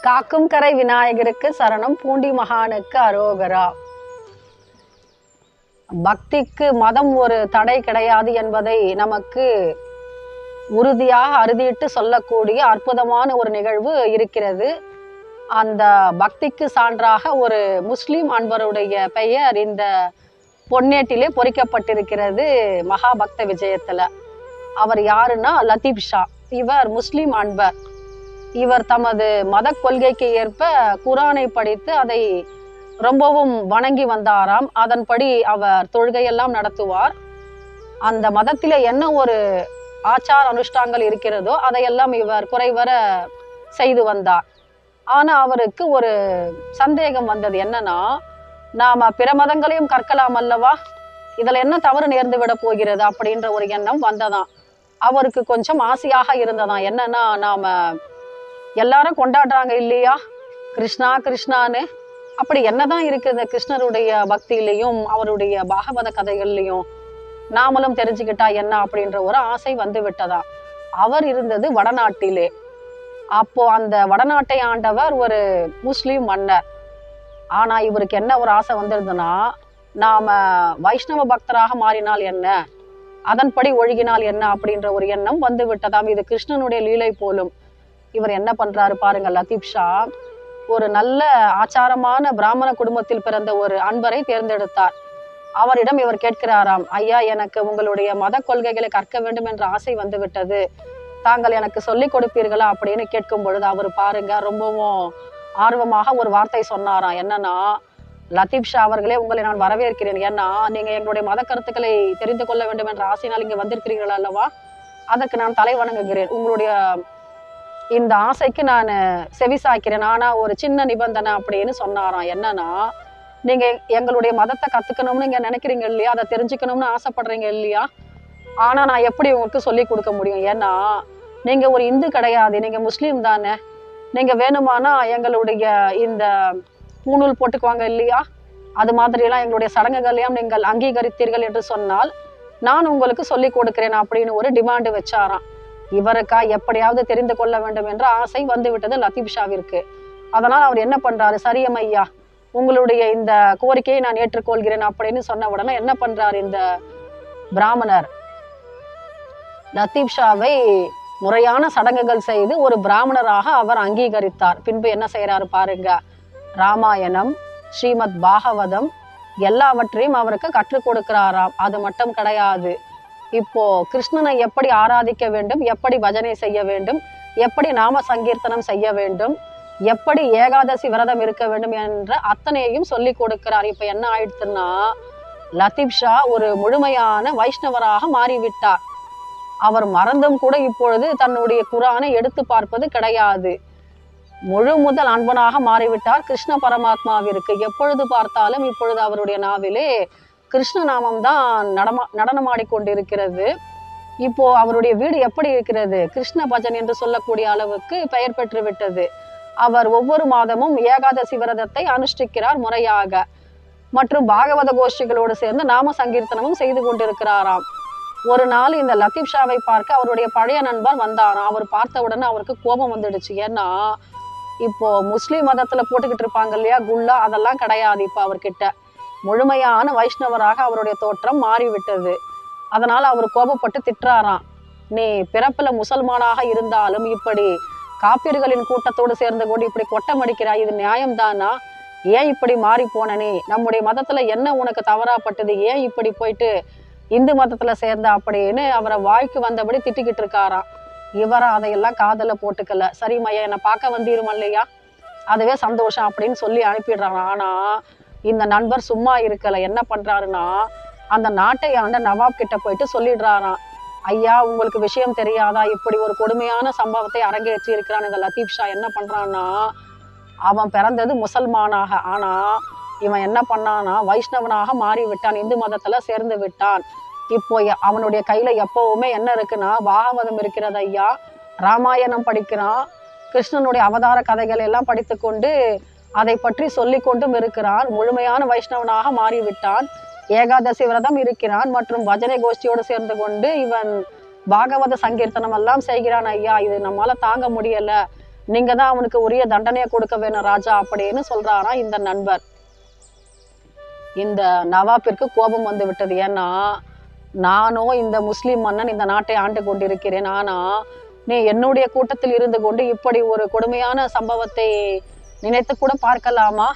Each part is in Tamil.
காக்கும் கரை விநாயகருக்கு சரணம் பூண்டி மகானுக்கு அரோகரா. பக்திக்கு மதம் ஒரு தடை கிடையாது என்பதை நமக்கு உறுதியாக அறுதிட்டு சொல்லக்கூடிய அற்புதமான ஒரு நிகழ்வு இருக்கிறது. அந்த பக்திக்கு சான்றாக ஒரு முஸ்லீம் அன்பருடைய பெயர் இந்த பொன்னேட்டிலே பொறிக்கப்பட்டிருக்கிறது மகாபக்த விஜயத்துல. அவர் யாருன்னா லத்தீப் ஷா. இவர் முஸ்லீம் அன்பர். இவர் தமது மத கொள்கைக்கு ஏற்ப குரானை படித்து அதை ரொம்பவும் வணங்கி வந்தாராம். அதன்படி அவர் தொழுகையெல்லாம் நடத்துவார். அந்த மதத்தில் என்ன ஒரு ஆச்சார அனுஷ்டாங்கள் இருக்கிறதோ அதையெல்லாம் இவர் குறைவர செய்து வந்தார். ஆனால் அவருக்கு ஒரு சந்தேகம் வந்தது என்னன்னா நாம் பிற மதங்களையும் கற்கலாம் அல்லவா? இதில் என்ன தவறு நேர்ந்து விட போகிறது அப்படின்ற ஒரு எண்ணம் வந்ததான் அவருக்கு கொஞ்சம் ஆசையாக இருந்ததான் என்னன்னா நாம் எல்லாரும் கொண்டாடுறாங்க இல்லையா? கிருஷ்ணா கிருஷ்ணான்னு. அப்படி என்னதான் இருக்குது கிருஷ்ணருடைய பக்தியிலையும் அவருடைய பாகவத கதைகள்லையும்? நாமளும் தெரிஞ்சுக்கிட்டா என்ன அப்படின்ற ஒரு ஆசை வந்து விட்டதா? அவர் இருந்தது வடநாட்டிலே. அப்போ அந்த வடநாட்டை ஆண்டவர் ஒரு முஸ்லீம் மன்னர். ஆனா இவருக்கு என்ன ஒரு ஆசை வந்திருந்ததுன்னா நாம வைஷ்ணவ பக்தராக மாறினால் என்ன? அதன்படி ஒழுகினால் என்ன அப்படின்ற ஒரு எண்ணம் வந்து விட்டதாம். இது கிருஷ்ணனுடைய லீலை போலும். இவர் என்ன பண்றாரு பாருங்க லத்தீப் ஷா ஒரு நல்ல ஆச்சாரமான பிராமண குடும்பத்தில் பிறந்த ஒரு அன்பரை தேர்ந்தெடுத்தார். அவரிடம் இவர் கேட்கிறாராம் ஐயா எனக்கு உங்களுடைய மத கொள்கைகளை கற்க வேண்டும் என்ற ஆசை வந்துவிட்டது. தாங்கள் எனக்கு சொல்லிக் கொடுப்பீர்களா? அப்படின்னு கேட்கும் பொழுது அவர் பாருங்க ரொம்பவும் ஆர்வமாக ஒரு வார்த்தை சொன்னாராம். என்னன்னா லத்தீப் ஷா அவர்களே உங்களை நான் வரவேற்கிறேன். ஏன்னா நீங்க எங்களுடைய மத கருத்துக்களை தெரிந்து கொள்ள வேண்டும் என்ற ஆசையினால் இங்க வந்திருக்கிறீர்கள் அல்லவா? அதற்கு நான் தலை வணங்குகிறேன். உங்களுடைய இந்த ஆசைக்கு நான் செவிசாய்க்கிறேன். ஆனால் ஒரு சின்ன நிபந்தனை அப்படின்னு சொன்னாராம். என்னன்னா நீங்கள் எங்களுடைய மதத்தை கற்றுக்கணும்னு இங்கே நினைக்கிறீங்க இல்லையா? அதை தெரிஞ்சுக்கணும்னு ஆசைப்படுறீங்க இல்லையா? ஆனால் நான் எப்படி உங்களுக்கு சொல்லி கொடுக்க முடியும்? ஏன்னா நீங்கள் ஒரு இந்து கிடையாது. நீங்கள் முஸ்லீம் தானே. நீங்கள் வேணுமானா எங்களுடைய இந்த பூணூல் போட்டுக்குவாங்க இல்லையா? அது மாதிரியெல்லாம் எங்களுடைய சடங்குகளையும் நீங்கள் அங்கீகரித்தீர்கள் என்று சொன்னால் நான் உங்களுக்கு சொல்லி கொடுக்கிறேன் அப்படின்னு ஒரு டிமாண்டு வச்சாராம். இவருக்கா எப்படியாவது தெரிந்து கொள்ள வேண்டும் என்ற ஆசை வந்துவிட்டது லத்தீப் ஷாவிற்கு அதனால் அவர் என்ன பண்றாரு? சரியம் ஐயா உங்களுடைய இந்த கோரிக்கையை நான் ஏற்றுக்கொள்கிறேன் அப்படின்னு சொன்ன உடனே என்ன பண்றார் இந்த பிராமணர்? லத்தீப் ஷாவை முறையான சடங்குகள் செய்து ஒரு பிராமணராக அவர் அங்கீகரித்தார். பின்பு என்ன செய்யறாரு பாருங்க ராமாயணம் ஸ்ரீமத் பாகவதம் எல்லாவற்றையும் அவருக்கு கற்றுக் கொடுக்கிறாராம். அது மட்டும் கிடையாது. இப்போ கிருஷ்ணனை எப்படி ஆராதிக்க வேண்டும் எப்படி பஜனை செய்ய வேண்டும் எப்படி நாம சங்கீர்த்தனம் செய்ய வேண்டும் எப்படி ஏகாதசி விரதம் இருக்க வேண்டும் என்ற அத்தனையையும் சொல்லி கொடுக்கிறார். இப்ப என்ன ஆயிடுச்சுன்னா லத்தீப் ஷா ஒரு முழுமையான வைஷ்ணவராக மாறிவிட்டார். அவர் மறந்தும் கூட இப்பொழுது தன்னுடைய குரானை எடுத்து பார்ப்பது கிடையாது. முழு முதல் அன்பனாக மாறிவிட்டார் கிருஷ்ண பரமாத்மாவிற்கு. எப்பொழுது பார்த்தாலும் இப்பொழுது அவருடைய நாவிலே கிருஷ்ண நாமம் தான் நடமா நடனமாடிக்கொண்டிருக்கிறது. இப்போ அவருடைய வீடு எப்படி இருக்கிறது? கிருஷ்ண பஜன் என்று சொல்லக்கூடிய அளவுக்கு பெயர் பெற்று விட்டது. அவர் ஒவ்வொரு மாதமும் ஏகாதசி விரதத்தை அனுஷ்டிக்கிறார் முறையாக. மற்றும் பாகவத கோஷ்டிகளோடு சேர்ந்து நாம சங்கீர்த்தனமும் செய்து கொண்டிருக்கிறாராம். ஒரு நாள் இந்த லத்தீப் ஷாவை பார்க்க அவருடைய பழைய நண்பர் வந்தாராம். அவர் பார்த்த உடனே அவருக்கு கோபம் வந்துடுச்சு. ஏன்னா இப்போ முஸ்லீம் மதத்துல போட்டுக்கிட்டு இருப்பாங்க இல்லையா? குல்லா அதெல்லாம் கிடையாது இப்போ அவர்கிட்ட. முழுமையான வைஷ்ணவராக அவருடைய தோற்றம் மாறிவிட்டது. அதனால் அவர் கோபப்பட்டு திட்டுறாராம். நீ பிறப்பில் முசல்மானாக இருந்தாலும் இப்படி காப்பீர்களின் கூட்டத்தோடு சேர்ந்து கொண்டு இப்படி கொட்டம் அடிக்கிறாய் இது நியாயம்தானா? ஏன் இப்படி மாறி போன நீ? நம்முடைய மதத்துல என்ன உனக்கு தவறாப்பட்டது? ஏன் இப்படி போயிட்டு இந்து மதத்துல சேர்ந்த அப்படின்னு அவரை வாய்க்கு வந்தபடி திட்டிக்கிட்டு இருக்காராம். இவரை அதையெல்லாம் காதல போட்டுக்கல. சரிமையா என்னை பார்க்க வந்தீரும் இல்லையா? அதுவே சந்தோஷம் அப்படின்னு சொல்லி அனுப்பிடுறாங்க ஆனா இந்த நண்பர் சும்மா இருக்கல என்ன பண்றாருன்னா அந்த நாட்டை ஆண்ட நவாப் கிட்ட போயிட்டு சொல்லிடுறாராம். ஐயா உங்களுக்கு விஷயம் தெரியாதா? இப்படி ஒரு கொடுமையான சம்பவத்தை அரங்கேற்றி இருக்கிறான் இந்த லத்தீப் ஷா. என்ன பண்றான்னா அவன் பிறந்தது முசல்மானாக. ஆனா இவன் என்ன பண்ணானா வைஷ்ணவனாக மாறி விட்டான் இந்து மதத்துல சேர்ந்து விட்டான். இப்போ அவனுடைய கையில எப்பவுமே என்ன இருக்குன்னா பாகவதம் இருக்கிறது ஐயா. ராமாயணம் படிக்கிறான். கிருஷ்ணனுடைய அவதார கதைகள் எல்லாம் படித்துக்கொண்டு அதை பற்றி சொல்லிக் கொண்டும் இருக்கிறான். முழுமையான வைஷ்ணவனாக மாறிவிட்டான். ஏகாதசி விரதம் இருக்கிறான். மற்றும் பஜனை கோஷ்டியோடு சேர்ந்து கொண்டு இவன் பாகவத சங்கீர்த்தனம் எல்லாம் செய்கிறான். ஐயா இது நம்மால தாங்க முடியல. நீங்க தான் அவனுக்கு உரிய தண்டனையை கொடுக்க வேணும் ராஜா அப்படின்னு சொல்றாராம் இந்த நண்பர். இந்த நவாப்பிற்கு கோபம் வந்து விட்டது. ஏன்னா நானும் இந்த முஸ்லிம் மன்னன் இந்த நாட்டை ஆண்டு கொண்டிருக்கிறேன். ஆனா நீ என்னுடைய கூட்டத்தில் இருந்து கொண்டு இப்படி ஒரு கொடுமையான சம்பவத்தை நினைத்து கூட பார்க்கலாமா?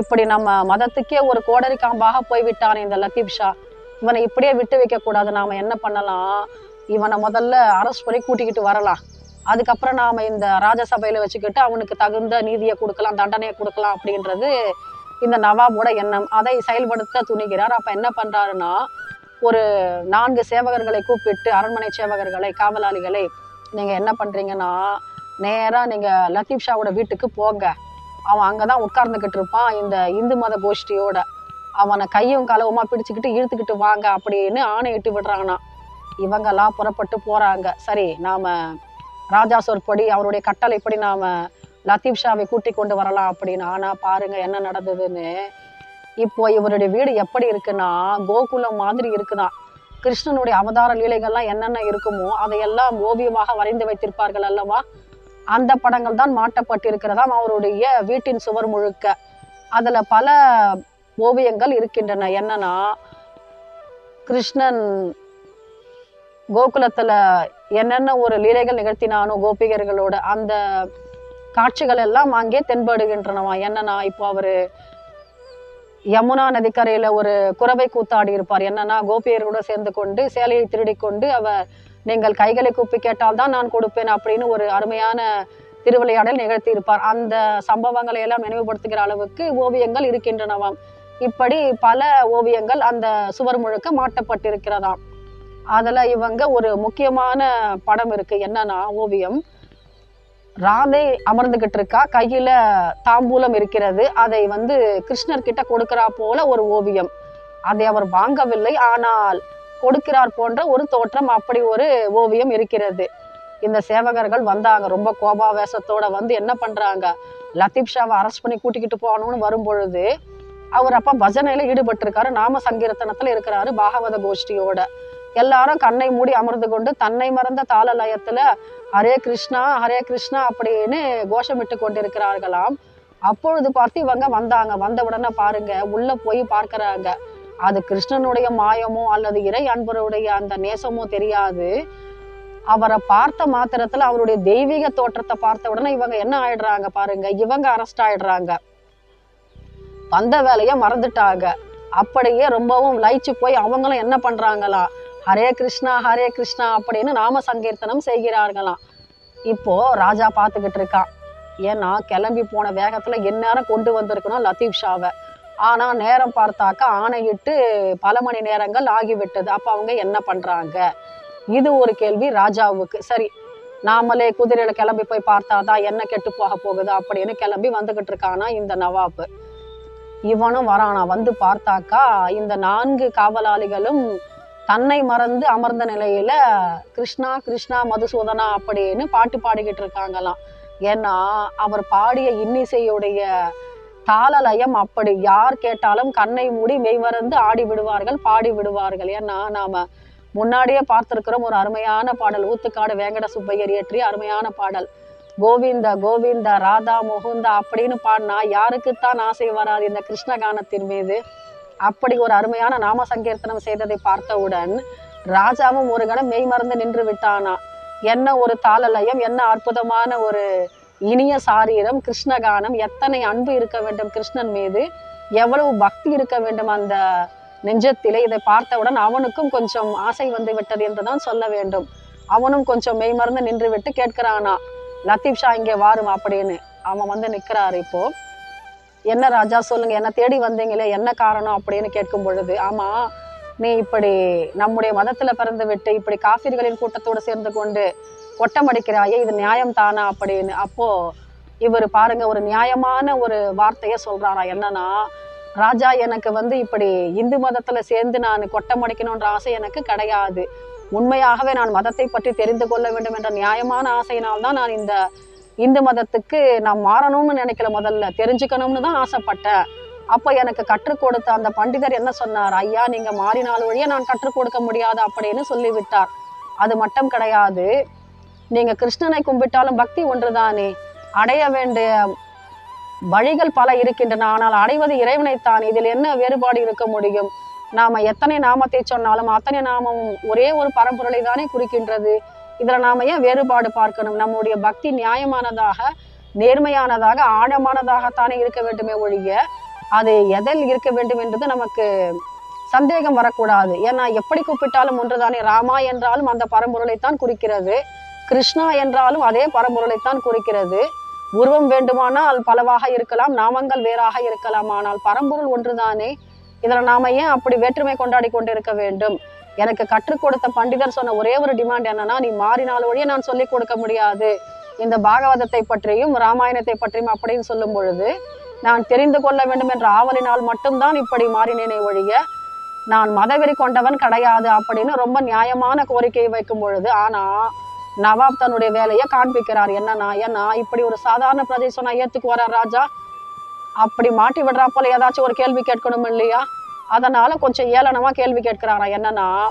இப்படி நம்ம மதத்துக்கே ஒரு கோடரி காம்பாக போய்விட்டான் இந்த லத்தீப் ஷா. இவனை இப்படியே விட்டு வைக்க கூடாது நாம என்ன பண்ணலாம்? இவனை முதல்ல அரசு பண்ணி கூட்டிக்கிட்டு வரலாம். அதுக்கப்புறம் நாம இந்த ராஜசபையில வச்சுக்கிட்டு அவனுக்கு தகுந்த நீதியை கொடுக்கலாம் தண்டனையை கொடுக்கலாம் அப்படின்றது இந்த நவாபோட எண்ணம். அதை செயல்படுத்த துணிகிறார். அப்ப என்ன பண்றாருன்னா ஒரு நான்கு சேவகர்களை கூப்பிட்டு அரண்மனை சேவகர்களை காவலாளிகளை நீங்க என்ன பண்றீங்கன்னா நேராக நீங்கள் லத்தீப் ஷாவோட வீட்டுக்கு போங்க. அவன் அங்கே தான் உட்கார்ந்துக்கிட்டு இருப்பான் இந்த இந்து மத கோஷ்டியோட. அவனை கையும் களவுமாக பிடிச்சிக்கிட்டு இழுத்துக்கிட்டு வாங்க அப்படின்னு ஆணையிட்டு விடுறாங்கண்ணா இவங்கெல்லாம் புறப்பட்டு போகிறாங்க சரி நாம் ராஜா சொற்படி அவருடைய கட்டளைப்படி நாம் லத்தீப் ஷாவை கூட்டி கொண்டு வரலாம் அப்படின்னு. ஆனால் பாருங்க என்ன நடந்ததுன்னு. இப்போ இவருடைய வீடு எப்படி இருக்குன்னா கோகுலம் மாதிரி இருக்குதான் கிருஷ்ணனுடைய அவதார லீலைகள்லாம் என்னென்ன இருக்குமோ அதையெல்லாம் ஓவியமாக வரைந்து வைத்திருப்பார்கள் அல்லவா? அந்த படங்கள் தான் மாட்டப்பட்டிருக்கிறதாம் அவருடைய வீட்டின் சுவர் முழுக்க. அதில் பல ஓவியங்கள் இருக்கின்றன. என்னன்னா கிருஷ்ணன் கோகுலத்தில் என்னென்ன ஒரு லீலைகள் நிகழ்த்தினானோ கோபிகர்களோட அந்த காட்சிகள் எல்லாம் அங்கே தென்படுகின்றனவா என்னன்னா இப்போ அவர் யமுனா நதிக்கரையில் ஒரு குறவை கூத்தாடி இருப்பார். என்னன்னா கோபியர்களோட சேர்ந்து கொண்டு சேலையை திருடி கொண்டு அவர் நீங்கள் கைகளை கூப்பி கேட்டால் தான் நான் கொடுப்பேன் அப்படின்னு ஒரு அருமையான திருவிளையாடல் நிகழ்த்தி இருப்பார் அந்த சம்பவங்களை எல்லாம் நினைவுபடுத்துகிற அளவுக்கு ஓவியங்கள் இருக்கின்றனவாம். இப்படி பல ஓவியங்கள் அந்த சுவர் முழுக்க மாட்டப்பட்டிருக்கிறதாம். அதில் இவங்க ஒரு முக்கியமான படம் இருக்கு. என்னன்னா ஓவியம். ராதை அமர்ந்துகிட்டு இருக்கா. கையில தாம்பூலம் இருக்கிறது. அதை வந்து கிருஷ்ணர் கிட்ட கொடுக்கறா போல ஒரு ஓவியம். அதை அவர் வாங்கவில்லை. ஆனால் கொடுக்கிறார் போன்ற ஒரு தோற்றம் அப்படி ஒரு ஓவியம் இருக்கிறது. இந்த சேவகர்கள் வந்தாங்க. ரொம்ப கோபாவேசத்தோட வந்து என்ன பண்றாங்க? லத்தீப் ஷாவை அரெஸ்ட் பண்ணி கூட்டிக்கிட்டு போகணும்னு வரும் பொழுது அவர் அப்ப பஜனையில ஈடுபட்டிருக்காரு. நாம சங்கீர்த்தனத்துல இருக்கிறாரு பாகவத கோஷ்டியோட. எல்லாரும் கண்ணை மூடி அமர்ந்து கொண்டு தன்னை மறந்த தாள லயத்துல ஹரே கிருஷ்ணா ஹரே கிருஷ்ணா அப்படின்னு கோஷமிட்டு கொண்டிருக்கிறார்களாம். அப்பொழுது பார்த்து இவங்க வந்தாங்க. வந்த உடனே பாருங்க உள்ள போய் பார்க்கறாங்க. அது கிருஷ்ணனுடைய மாயமோ அல்லது இறை அன்பருடைய அந்த நேசமோ தெரியாது. அவரை பார்த்த மாத்திரத்துல அவருடைய தெய்வீக தோற்றத்தை பார்த்த உடனே இவங்க என்ன ஆயிடுறாங்க பாருங்க இவங்க அரெஸ்ட் ஆயிடுறாங்க. வந்த வேலையை மறந்துட்டாங்க. அப்படியே ரொம்பவும் லயிச்சு போய் அவங்களும் என்ன பண்றாங்களா ஹரே கிருஷ்ணா ஹரே கிருஷ்ணா அப்படின்னு நாம சங்கீர்த்தனம் செய்கிறார்களாம். இப்போ ராஜா பார்த்துக்கிட்டு இருக்கான். ஏன்னா கிளம்பி போன வேகத்துல எந்நேரம் கொண்டு வந்திருக்கணும் லத்தீப் ஷாவை. ஆனால் நேரம் பார்த்தாக்கா ஆணையிட்டு பல மணி நேரங்கள் ஆகிவிட்டது. அப்போ அவங்க என்ன பண்ணுறாங்க இது ஒரு கேள்வி ராஜாவுக்கு. சரி நாமளே குதிரையில் கிளம்பி போய் பார்த்தாதான் என்ன கெட்டு போக போகுது அப்படின்னு கிளம்பி வந்துக்கிட்டு இருக்கானா இந்த நவாப். இவனும் வரானா. வந்து பார்த்தாக்கா இந்த நான்கு காவலாளிகளும் தன்னை மறந்து அமர்ந்த நிலையில கிருஷ்ணா கிருஷ்ணா மதுசூதனா அப்படின்னு பாட்டு பாடிக்கிட்டு இருக்காங்களாம். ஏன்னா அவர் பாடிய இன்னிசையுடைய தாளலயம் அப்படி யார் கேட்டாலும் கண்ணை மூடி மெய்மறந்து ஆடி விடுவார்கள் பாடி விடுவார்கள். ஏன்னா நாம முன்னாடியே பார்த்திருக்கிறோம் ஒரு அருமையான பாடல். ஊத்துக்காடு வேங்கட சுப்பையர் இயற்றிய அருமையான பாடல். கோவிந்த கோவிந்த ராதா முகுந்த அப்படின்னு பாடினா யாருக்குத்தான் ஆசை வராது இந்த கிருஷ்ணகானத்தின் மீது. அப்படி ஒரு அருமையான நாம சங்கீர்த்தனம் செய்ததை பார்த்தவுடன் ராஜாவும் ஒரு கணம் மெய் மறந்து நின்று விட்டானா? என்ன ஒரு தாளலயம் என்ன அற்புதமான ஒரு இனிய சாரீரம் கிருஷ்ணகானம் எத்தனை அன்பு இருக்க வேண்டும் கிருஷ்ணன் மீது? எவ்வளவு பக்தி இருக்க வேண்டும் அந்த நெஞ்சத்திலே? இதை பார்த்தவுடன் அவனுக்கும் கொஞ்சம் ஆசை வந்து விட்டது என்றுதான் சொல்ல வேண்டும். அவனும் கொஞ்சம் மெய் மறந்து நின்று விட்டு கேட்கிறானா லத்தீப் ஷா இங்கே வாரும் அப்படின்னு. அவன் வந்து நிக்கிறாரு இப்போ. என்ன ராஜா சொல்லுங்க என்ன தேடி வந்தீங்களே என்ன காரணம்? அப்படின்னு கேட்கும் பொழுது ஆமா நீ இப்படி நம்முடைய மதத்துல பிறந்து விட்டு இப்படி காஃபிர்களின் கூட்டத்தோடு சேர்ந்து கொண்டு கொட்டமடிக்கிறாயே இது நியாயம் தானா அப்படின்னு. அப்போ இவர் பாருங்க ஒரு நியாயமான ஒரு வார்த்தையை சொல்றாரா என்னன்னா ராஜா எனக்கு வந்து இப்படி இந்து மதத்துல சேர்ந்து நான் கொட்டமடிக்கணுன்ற ஆசை எனக்கு கிடையாது. உண்மையாகவே நான் மதத்தை பற்றி தெரிந்து கொள்ள வேண்டும் என்ற நியாயமான ஆசையினால் தான் நான் இந்த இந்து மதத்துக்கு நான் மாறணும்னு நினைக்கல முதல்ல. தெரிஞ்சுக்கணும்னு தான் ஆசைப்பட்டேன். அப்போ எனக்கு கற்றுக் கொடுத்த அந்த பண்டிதர் என்ன சொன்னார்? ஐயா நீங்க மாறினால் வழியே நான் கற்றுக் கொடுக்க முடியாது அப்படின்னு சொல்லிவிட்டார். அது மட்டும் கிடையாது. நீங்கள் கிருஷ்ணனை கும்பிட்டாலும் பக்தி ஒன்றுதானே? அடைய வேண்டிய வழிகள் பல இருக்கின்றன ஆனால் அடைவது இறைவனைத்தான். இதில் என்ன வேறுபாடு இருக்க முடியும்? நாம எத்தனை நாமத்தை சொன்னாலும் அத்தனை நாமமும் ஒரே ஒரு பரம்பொருளை தானே குறிக்கின்றது. இதில் நாம் ஏன் வேறுபாடு பார்க்கணும்? நம்முடைய பக்தி நியாயமானதாக நேர்மையானதாக ஆழமானதாகத்தானே இருக்க வேண்டுமே ஒழிய அது எதில் இருக்க வேண்டும் என்றது நமக்கு சந்தேகம் வரக்கூடாது. ஏன்னா எப்படி கூப்பிட்டாலும் ஒன்றுதானே. ராமா என்றாலும் அந்த பரம்பொருளைத்தான் குறிக்கிறது. கிருஷ்ணா என்றாலும் அதே பரம்பொருளைத்தான் குறிக்கிறது. உருவம் வேண்டுமானால் பலவாக இருக்கலாம் நாமங்கள் வேறாக இருக்கலாம் ஆனால் பரம்பொருள் ஒன்றுதானே? இதில் நாம ஏன் அப்படி வேற்றுமை கொண்டாடி கொண்டிருக்க வேண்டும்? எனக்கு கற்றுக் கொடுத்த பண்டிதர் சொன்ன ஒரே ஒரு டிமாண்ட் என்னன்னா நீ மாறினால் ஒழிய நான் சொல்லிக் கொடுக்க முடியாது. இந்த பாகவதத்தை பற்றியும் ராமாயணத்தை பற்றியும் அப்படின்னு சொல்லும் பொழுது நான் தெரிந்து கொள்ள வேண்டும் என்ற ஆவலினால் மட்டும்தான் இப்படி மாறினேனே ஒழிய நான் மதவெறி கொண்டவன் கிடையாது அப்படின்னு ரொம்ப நியாயமான கோரிக்கையை வைக்கும் பொழுது ஆனா நவாப் தன்னுடைய வேலையை காண்பிக்கிறார். என்னன்னா ஏன்னா இப்படி ஒரு சாதாரண பிரதேசம் நான் ஏத்துக்கு ஏத்துக்குவாரா ராஜா. அப்படி மாட்டி விடுறா போல ஏதாச்சும் ஒரு கேள்வி கேட்கணும் இல்லையா? அதனால கொஞ்சம் ஏளனமா கேள்வி கேட்கிறாரா? என்னன்னா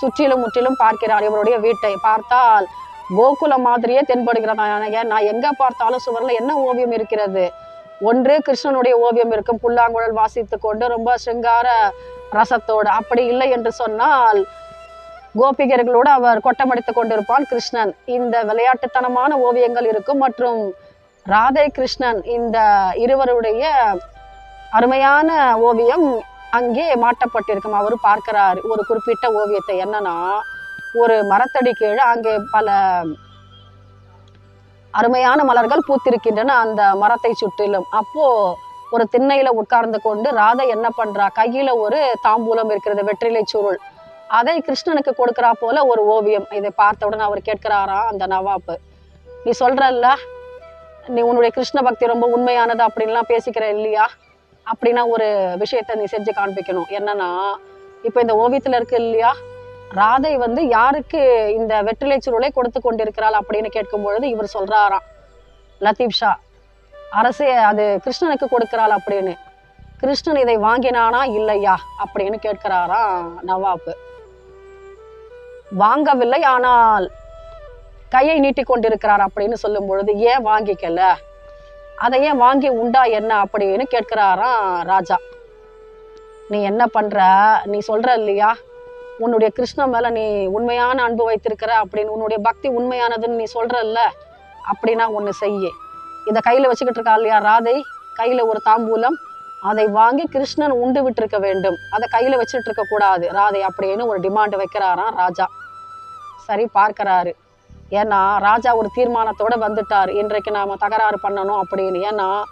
சுற்றிலும் முற்றிலும் பார்க்கிறார் இவருடைய வீட்டை. பார்த்தால் கோகுலம் மாதிரியே தென்படுகிறதா? ஏன்னா எங்க பார்த்தாலும் சுவர்ல என்ன ஓவியம் இருக்கிறது? ஒன்று கிருஷ்ணனுடைய ஓவியம் இருக்கும். புல்லாங்குழல் வாசித்து கொண்டு ரொம்ப சிங்கார ரசத்தோடு. அப்படி இல்லை என்று சொன்னால் கோபிகர்களோடு அவர் கொட்டமடித்து கொண்டிருப்பான் கிருஷ்ணன். இந்த விளையாட்டுத்தனமான ஓவியங்கள் இருக்கும் மற்றும் ராதை கிருஷ்ணன் இந்த இருவருடைய அருமையான ஓவியம் அங்கே மாட்டப்பட்டிருக்கும். அவர் பார்க்கிறார் ஒரு குறிப்பிட்ட ஓவியத்தை என்னன்னா ஒரு மரத்தடி கீழே அங்கே பல அருமையான மலர்கள் பூத்திருக்கின்றன அந்த மரத்தை சுற்றிலும். அப்போ ஒரு திண்ணையில உட்கார்ந்து கொண்டு ராதை என்ன பண்றா? கையில ஒரு தாம்பூலம் இருக்கிறது வெற்றிலை சுருள் அதை கிருஷ்ணனுக்கு கொடுக்குறா போல ஒரு ஓவியம். இதை பார்த்த உடனே அவர் கேட்கிறாராம் அந்த நவாப்பு நீ சொல்றல்ல நீ உன்னுடைய கிருஷ்ண பக்தி ரொம்ப உண்மையானது அப்படின்லாம் பேசிக்கிற இல்லையா? அப்படின்னா ஒரு விஷயத்த நீ செஞ்சு காண்பிக்கணும். என்னன்னா இப்போ இந்த ஓவியத்தில் இருக்கு இல்லையா? ராதை வந்து யாருக்கு இந்த வெற்றிலை சுருளை கொடுத்து கொண்டிருக்கிறாள் அப்படின்னு கேட்கும் பொழுது இவர் சொல்றாராம் லத்தீப் ஷா அரசே அது கிருஷ்ணனுக்கு கொடுக்கிறாள் அப்படின்னு. கிருஷ்ணன் இதை வாங்கினானா இல்லையா? அப்படின்னு கேட்கிறாராம் நவாப்பு. வாங்கவில்லை ஆனால் கையை நீட்டி கொண்டிருக்கிறார் அப்படின்னு சொல்லும் பொழுது ஏன் வாங்கிக்கல? அதை ஏன் வாங்கி உண்டா என்ன? அப்படின்னு கேட்கிறாராம் ராஜா. நீ என்ன பண்ற? நீ சொல்ற இல்லையா? உன்னுடைய கிருஷ்ணன் மேல நீ உண்மையான அன்பு வைத்திருக்கிற அப்படின்னு உன்னுடைய பக்தி உண்மையானதுன்னு நீ சொல்றல்ல? அப்படின்னா ஒன்று செய்ய. இதை கையில் வச்சுக்கிட்டு இருக்கா இல்லையா ராதை? கையில் ஒரு தாம்பூலம் அதை வாங்கி கிருஷ்ணன் உண்டு விட்டிருக்க வேண்டும். அதை கையில வச்சுட்டு இருக்க கூடாது. ராதை அப்படின்னு ஒரு டிமாண்ட் வைக்கிறாராம் ராஜா. சரி பார்க்கறாரு. ஏன்னா ராஜா ஒரு தீர்மானத்தோட வந்துட்டார். இன்றைக்கு நாம தகராறு பண்ணணும் அப்படின்னு. ஏன்னா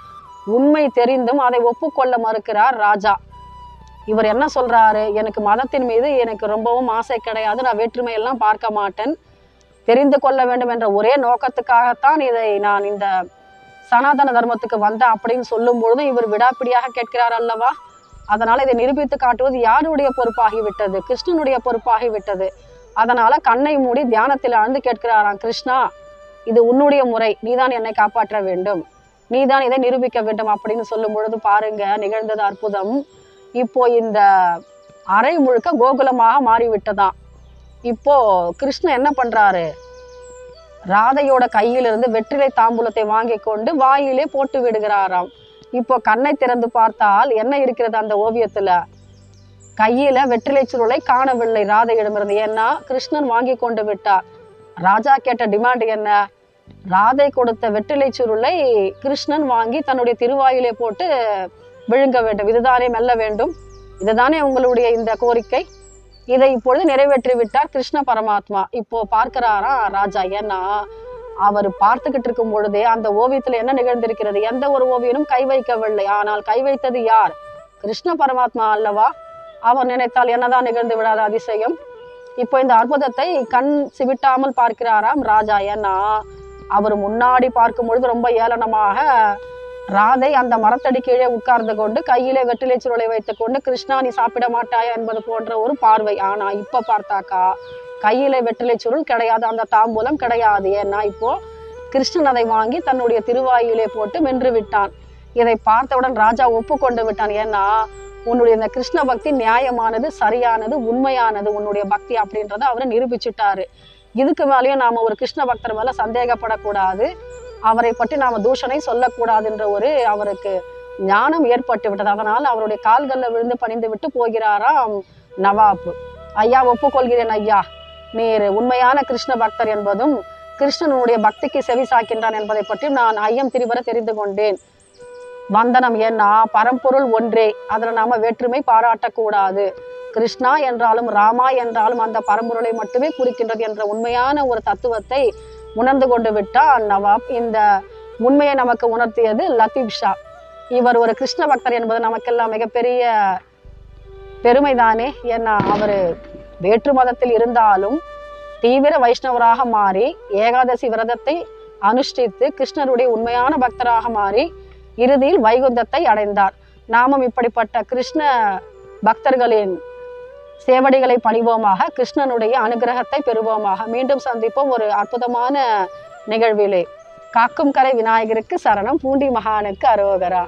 உண்மை தெரிந்தும் அதை ஒப்புக்கொள்ள மறுக்கிறார் ராஜா. இவர் என்ன சொல்றாரு? எனக்கு மதத்தின் மீது எனக்கு ரொம்பவும் ஆசை கிடையாது. நான் வேற்றுமையெல்லாம் பார்க்க மாட்டேன். தெரிந்து கொள்ள வேண்டும் என்ற ஒரே நோக்கத்துக்காகத்தான் இதை நான் இந்த சனாதன தர்மத்துக்கு வந்த அப்படின்னு சொல்லும் பொழுதும் இவர் விடாப்பிடியாக கேட்கிறார் அல்லவா? அதனால இதை நிரூபித்து காட்டுவது யாருடைய பொறுப்பாகி விட்டது கிருஷ்ணனுடைய பொறுப்பாகி விட்டது அதனால கண்ணை மூடி தியானத்தில் ஆழ்ந்து கேட்கிறாராம் கிருஷ்ணா இது உன்னுடைய முறை. நீதான் என்னை காப்பாற்ற வேண்டும். நீதான் இதை நிரூபிக்க வேண்டும் அப்படின்னு சொல்லும் பொழுது பாருங்க நிகழ்ந்தது அற்புதம். இப்போ இந்த அறை முழுக்க கோகுலமாக மாறிவிட்டதாம். இப்போ கிருஷ்ணன் என்ன பண்றாரு? ராதையோட கையிலிருந்து வெற்றிலை தாம்பூலத்தை வாங்கி கொண்டு வாயிலே போட்டு விடுகிறாராம். இப்போ கண்ணை திறந்து பார்த்தால் என்ன இருக்கிறது அந்த ஓவியத்துல? கையில வெற்றிலை சுருளை காணவில்லை ராதையிடமிருந்து. ஏன்னா கிருஷ்ணன் வாங்கி கொண்டு விட்டார். ராஜா கேட்ட டிமாண்ட் என்ன? ராதை கொடுத்த வெற்றிலை சுருளை கிருஷ்ணன் வாங்கி தன்னுடைய திருவாயிலே போட்டு விழுங்க வேண்டும். இதுதானே மெல்ல வேண்டும்? இதுதானே உங்களுடைய இந்த கோரிக்கை? இதை இப்பொழுது நிறைவேற்றி விட்டார் கிருஷ்ண பரமாத்மா. இப்போ பார்க்கிறாராம் ராஜா ஏன்னா அவர் பார்த்துக்கிட்டு இருக்கும் பொழுதே அந்த ஓவியத்துல என்ன நிகழ்ந்திருக்கிறது? எந்த ஒரு ஓவியனும் கை வைக்கவில்லை. ஆனால் கை வைத்தது யார்? கிருஷ்ண பரமாத்மா அல்லவா? அவர் நினைத்தால் என்னதான் நிகழ்ந்து விடாத அதிசயம்? இப்போ இந்த அற்புதத்தை கண் சிவிட்டாமல் பார்க்கிறாராம் ராஜா ஏன்னா அவர் முன்னாடி பார்க்கும் பொழுது ரொம்ப ஏளனமாக ராதை அந்த மரத்தடி கீழே உட்கார்ந்து கொண்டு கையிலே வெற்றிலை சுருளை வைத்துக் கொண்டு கிருஷ்ணா நீ சாப்பிட மாட்டாயா? என்பது போன்ற ஒரு பார்வை. ஆனா இப்ப பார்த்தாக்கா கையில வெற்றிலை சுருள் கிடையாது. அந்த தாம்பூலம் கிடையாது. ஏன்னா இப்போ கிருஷ்ணன் அதை வாங்கி தன்னுடைய திருவாயிலே போட்டு மென்று விட்டான். இதை பார்த்தவுடன் ராஜா ஒப்புக்கொண்டு விட்டான். ஏன்னா உன்னுடைய இந்த கிருஷ்ண பக்தி நியாயமானது சரியானது உண்மையானது உன்னுடைய பக்தி அப்படின்றத அவரை நிரூபிச்சுட்டாரு. இதுக்கு மேலேயும் நாம ஒரு கிருஷ்ண பக்தர் மேல சந்தேகப்படக்கூடாது. அவரை பற்றி நாம் தூஷணை சொல்லக்கூடாதுன்ற ஒரு அவருக்கு ஞானம் ஏற்பட்டு விட்டது. அதனால் அவருடைய கால்களில் விழுந்து பணிந்து விட்டு போகிறாராம் நவாப் ஐயா ஒப்புக்கொள்கிறேன் ஐயா. நீர் உண்மையான கிருஷ்ண பக்தர் என்பதும் கிருஷ்ணனுடைய பக்திக்கு செவி சாக்கின்றான் என்பதை பற்றி நான் ஐயம் திரிவர தெரிந்து கொண்டேன். வந்தனம் ஏன்னா பரம்பொருள் ஒன்றே. அதில் நாம வேற்றுமை பாராட்டக்கூடாது. கிருஷ்ணா என்றாலும் ராமா என்றாலும் அந்த பரம்பொருளை மட்டுமே குறிக்கின்றது என்ற உண்மையான ஒரு தத்துவத்தை உணர்ந்து கொண்டு விட்டார் நவாப். இந்த உண்மையை நமக்கு உணர்த்தியது லத்தீப் ஷா. இவர் ஒரு கிருஷ்ண பக்தர் என்பது நமக்கெல்லாம் மிகப்பெரிய பெருமைதானே ஏன்னா அவர் வேற்று மதத்தில் இருந்தாலும் தீவிர வைஷ்ணவராக மாறி ஏகாதசி விரதத்தை அனுஷ்டித்து கிருஷ்ணருடைய உண்மையான பக்தராக மாறி இறுதியில் வைகுந்தத்தை அடைந்தார். நாமும் இப்படிப்பட்ட கிருஷ்ண பக்தர்களின் சேவடிகளை பணிவோமாக கிருஷ்ணனுடைய அனுகிரகத்தை பெறுவோமாக. மீண்டும் சந்திப்போம் ஒரு அற்புதமான நிகழ்விலே. காக்கும் கரை விநாயகருக்கு சரணம். பூண்டி மகானுக்கு அரோகரா